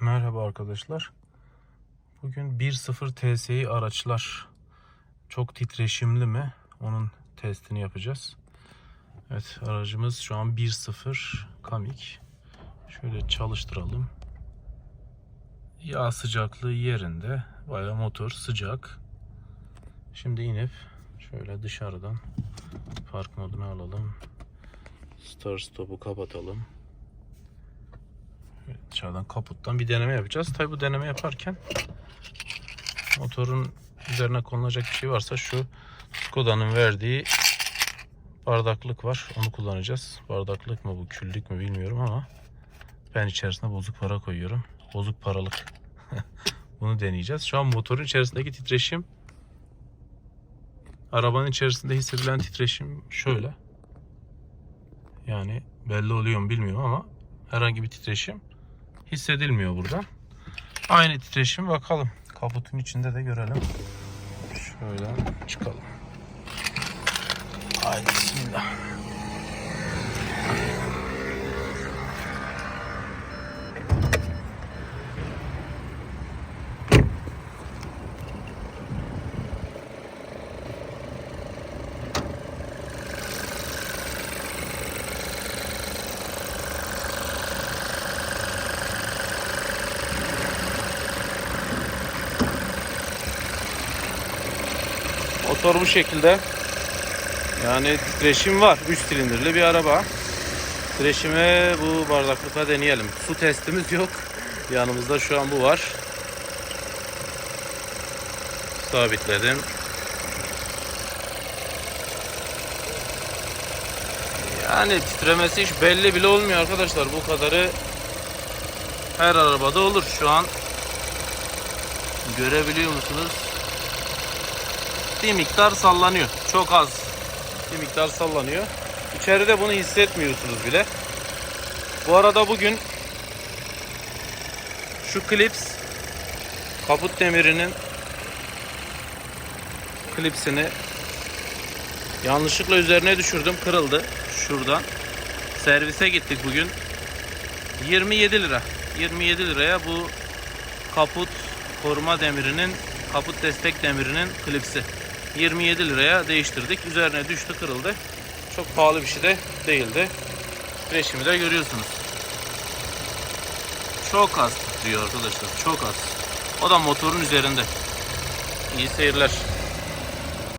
Merhaba arkadaşlar. Bugün 1.0 TSI araçlar çok titreşimli mi? Onun testini yapacağız. Evet aracımız şu an 1.0 Kamik. Şöyle çalıştıralım. Yağ sıcaklığı yerinde. Baya motor sıcak. Şimdi inip şöyle dışarıdan park moduna alalım. Start stop'u kapatalım. Dışarıdan kaputtan bir deneme yapacağız. Tabi bu deneme yaparken motorun üzerine konulacak bir şey varsa şu Skoda'nın verdiği bardaklık var. Onu kullanacağız. Bardaklık mı bu küllük mü bilmiyorum ama ben içerisine bozuk para koyuyorum. Bozuk paralık. Bunu deneyeceğiz. Şu an motorun içerisindeki titreşim arabanın içerisinde hissedilen titreşim şöyle. Yani belli oluyor mu bilmiyorum ama herhangi bir titreşim hissedilmiyor buradan. Aynı titreşim bakalım. Kaputun içinde de görelim. Şöyle çıkalım. Haydi bismillah. Motor bu şekilde. Yani titreşim var. 3 silindirli bir araba. Titreşimi bu bardaklıkla deneyelim. Su testimiz yok. Yanımızda şu an bu var. Sabitledim. Yani titremesi hiç belli bile olmuyor arkadaşlar. Bu kadarı her arabada olur. Şu an görebiliyor musunuz? Bir miktar sallanıyor. Çok az bir miktar sallanıyor. İçeride bunu hissetmiyorsunuz bile. Bu arada bugün şu klips kaput demirinin klipsini yanlışlıkla üzerine düşürdüm. Kırıldı. Şuradan. Servise gittik bugün. 27 lira. 27 liraya bu kaput koruma demirinin kaput destek demirinin klipsi. 27 liraya değiştirdik. Üzerine düştü kırıldı. Çok pahalı bir şey de değildi. Titreşimi de görüyorsunuz. Çok az titriyor arkadaşlar. Çok az. O da motorun üzerinde. İyi seyirler.